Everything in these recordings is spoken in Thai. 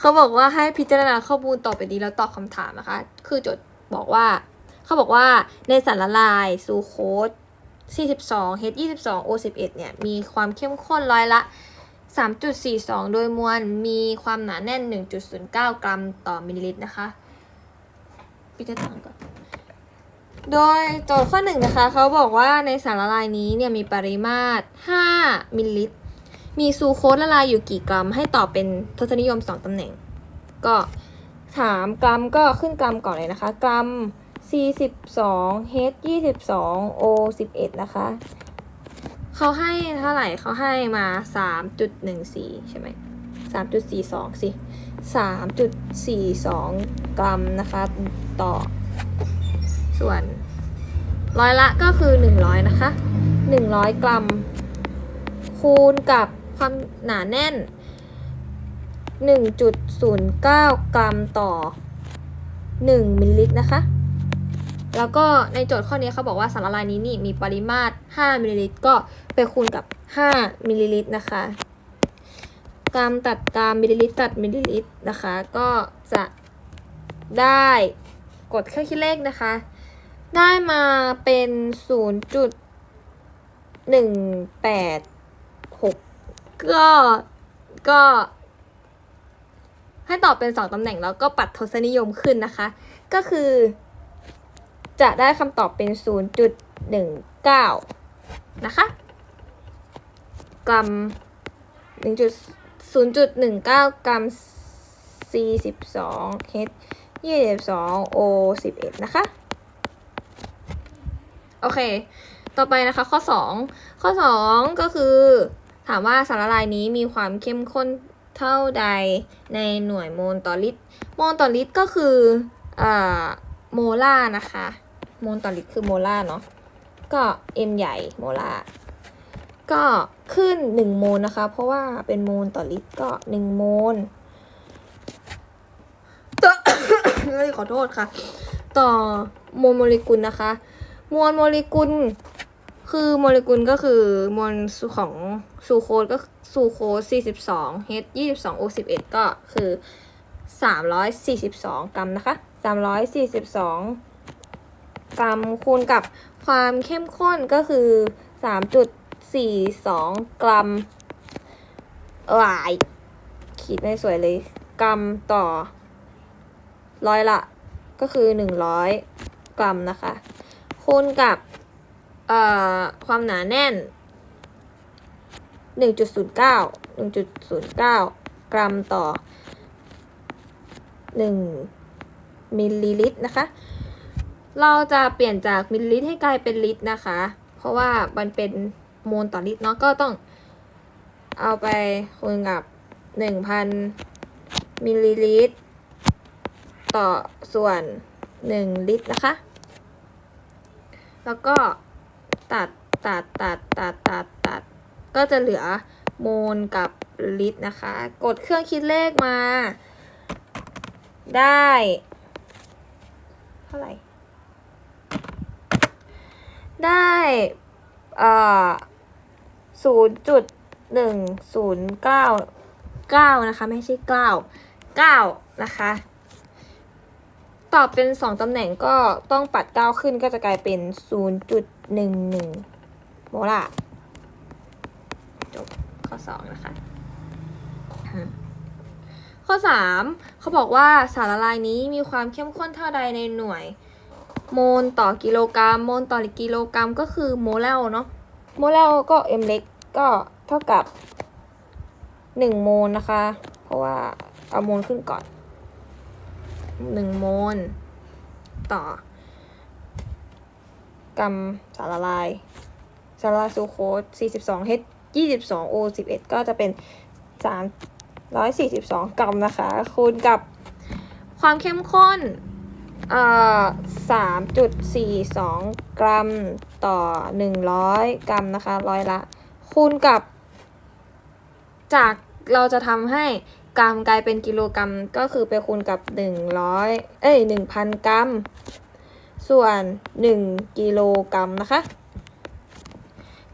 เขาบอกว่าให้พิจารณาข้อมูลต่อไปนี้แล้วตอบคำถามนะคะ คือโจทย์บอกว่า เขาบอกว่าในสารละลายซูโคส42 H 22 O 11 เนี่ย มีความเข้มข้นร้อยละ 3.42 โดยมวลมีความหนาแน่น 1.09 กรัมต่อมิลลิลิตรนะคะปิดหน้าต่างก่อนโดยโจทย์ข้อหนึ่งนะคะ เขาบอกว่าในสารละลายนี้เนี่ยมีปริมาตร 5 มิลลิลิตร มีซูโคสละลายอยู่กี่กรัม ให้ตอบเป็นทศนิยม 2ตำแหน่ง ก็ถามกรัมก็ขึ้นกรัมก่อนเลยนะคะ กรัม 42 H 22 O 11นะคะ เขาให้เท่าไหร่เขาให้มา 3.14 ใช่ไหม 3.42 สิ 3.42 กรัมนะคะ ต่อ ส่วนร้อยละก็คือ 100 นะคะ 100 กรัม คูณกับ ความหนาแน่น 1.09 กรัมต่อ 1 มิลลิลิตรนะคะ แล้วก็ในโจทย์ข้อนี้เขาบอกว่าสารละลายนี้นี่มีปริมาตร 5 มิลลิลิตร ก็ไปคูณกับ 5 มิลลิลิตรนะคะ กรัมตัดกรัมมิลลิลิตรตัดมิลลิลิตรนะคะ ก็จะได้กดเครื่องคิดเลขนะคะ ได้มาเป็น 0.18 ก็ก็ให้ตอบเป็น2ตำแหน่งแล้วก็ปัดทศนิยมขึ้นนะคะ ก็คือ จะได้คำตอบเป็น 0.19 นะคะ กรัม1.0.19 กรัม 42 H 22 O 11 นะคะ โอเค ต่อไปนะคะข้อ 2 ข้อ 2 ก็คือ ถามว่าสารละลายนี้มีความเข้มข้นเท่าใดในหน่วยโมลต่อลิตร โมลต่อลิตรก็คืออ่าโมลาร์นะคะ โมลต่อลิตรคือโมลาร์เนาะ ก็ M ใหญ่โมลาร์ก็ขึ้น 1 โมลนะคะ เพราะว่าเป็นโมลต่อลิตรก็ 1 โมลต่อขอโทษค่ะ ต่อโมลโมเลกุลนะคะ มวลโมเลกุล คือโมเลกุลก็คือมวลของซูโคสก็ซูโคส42 H 22 O 11ก็คือ 342 กรัมนะคะ 342 กรัมคูณกับความเข้มข้นก็คือ 3.42 กรัมหลายขีดไม่สวยเลย กรัมต่อร้อยละ ก็คือ 100 กรัมนะคะ คูณกับ เอ่อความหนาแน่น 1.09 1.09 กรัมต่อ 1 มิลลิลิตรนะคะ เราจะเปลี่ยนจากมิลลิลิตรให้กลายเป็นลิตรนะคะ เพราะว่ามันเป็นโมลต่อลิตรเนาะก็ต้องเอาไปคูณกับ 1,000 มิลลิลิตร ต่อส่วน 1 ลิตรนะคะ แล้วก็ ตัดตัดตัดตัดตัดตัดก็จะเหลือโมลกับลิตรนะคะ กดเครื่องคิดเลขมา ได้ เท่าไหร่ ได้เอ่อศูนย์จุดหนึ่งศูนย์เก้าเก้านะคะ ไม่ใช่เก้าเก้านะคะ ตอบเป็นสองตำแหน่งก็ต้องปัดเก้าขึ้นก็จะกลายเป็นศูนย์จุดหนึ่งหนึ่งโมลาร์จบข้อสองนะคะ ข้อสามเขาบอกว่าสารละลายนี้มีความเข้มข้นเท่าใดในหน่วย โมลต่อกิโลกรัม โมลต่อกิโลกรัมก็คือโมเลลเนาะ โมเลลก็ m เล็กก็เท่ากับหนึ่งโมลนะคะ เพราะว่าเอาโมลขึ้นก่อน หนึ่งโมลต่อกรัมสารละลาย สารละลายซูโคส42 H 22 O 11ก็จะเป็น 342 กรัมนะคะ คูณกับความเข้มข้นเอ่อ3.42กรัมต่อ100กรัมนะคะร้อยละ คูณกับ จากเราจะทำให้ กรัมกลายเป็นกิโลกรัมก็คือไปคูณกับหนึ่งร้อยเอ้ยหนึ่งพันกรัม ส่วนหนึ่งกิโลกรัมนะคะ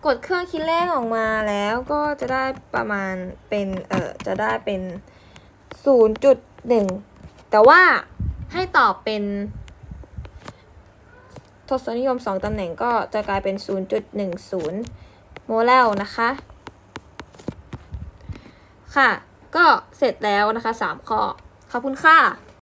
กดเครื่องคิดเลขออกมาแล้วก็จะได้ประมาณเป็นเออจะได้เป็นศูนย์จุดหนึ่งแต่ว่าให้ตอบเป็นทศนิยม 2 ตำแหน่งก็จะกลายเป็น 0.10 โมเลลนะคะ ค่ะ ก็เสร็จแล้วนะคะ 3 ข้อ ขอบคุณค่ะ